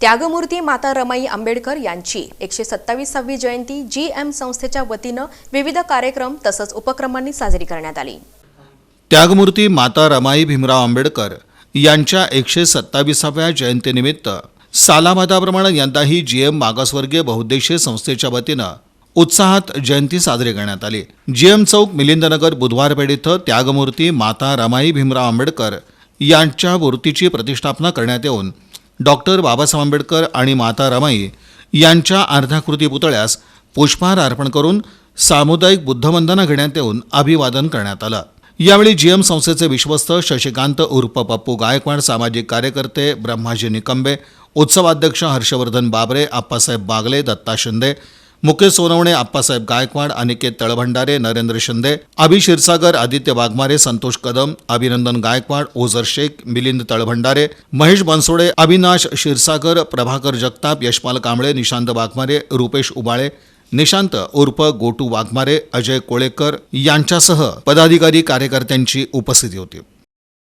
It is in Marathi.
त्यागमूर्ती माता रमाई आंबेडकर यांची एकशे सत्तावीसावी जयंती जी एम संस्थेच्या वतीनं विविध कार्यक्रम तसंच उपक्रमांनी साजरी करण्यात आली. त्यागमूर्ती माता रमाई भीमराव आंबेडकर यांच्या एकशे सत्तावीसाव्या जयंतीनिमित्त सालाबादाप्रमाणे यंदाही जी एम मागासवर्गीय बहुद्देशीय संस्थेच्या वतीनं उत्साहात जयंती साजरी करण्यात आली. जी एम चौक मिलिंदनगर बुधवारपेठ इथं त्यागमूर्ती माता रमाई भीमराव आंबेडकर यांच्या मूर्तीची प्रतिष्ठापना करण्यात येऊन डॉक्टर बाबासाहेब आंबेडकर आणि माता रमाई यांच्या अर्धाकृती पुतळ्यास पुष्पहार अर्पण करून सामुदायिक बुद्धवंदना घेण्यात येऊन अभिवादन करण्यात आलं. यावेळी जीएम संस्थेचे विश्वस्त शशिकांत उर्फ पप्पू गायकवाड सामाजिक कार्यकर्ते ब्रह्माजी निकंबे उत्सवाध्यक्ष हर्षवर्धन बाबरे आप्पासाहेब बागले दत्ता शिंदे मुकेश सोनवणे आप्पासाहेब गायकवाड अनिकेत तळभंडारे नरेंद्र शिंदे अभि क्षीरसागर आदित्य वाघमारे संतोष कदम अभिनंदन गायकवाड ओझर शेख मिलिंद तळभंडारे महेश बनसोडे अविनाश क्षीरसागर प्रभाकर जगताप यशपाल कांबळे निशांत वाघमारे रुपेश उबाळे निशांत उर्फ गोटू वाघमारे अजय कोळेकर यांच्यासह पदाधिकारी कार्यकर्त्यांची उपस्थिती होती.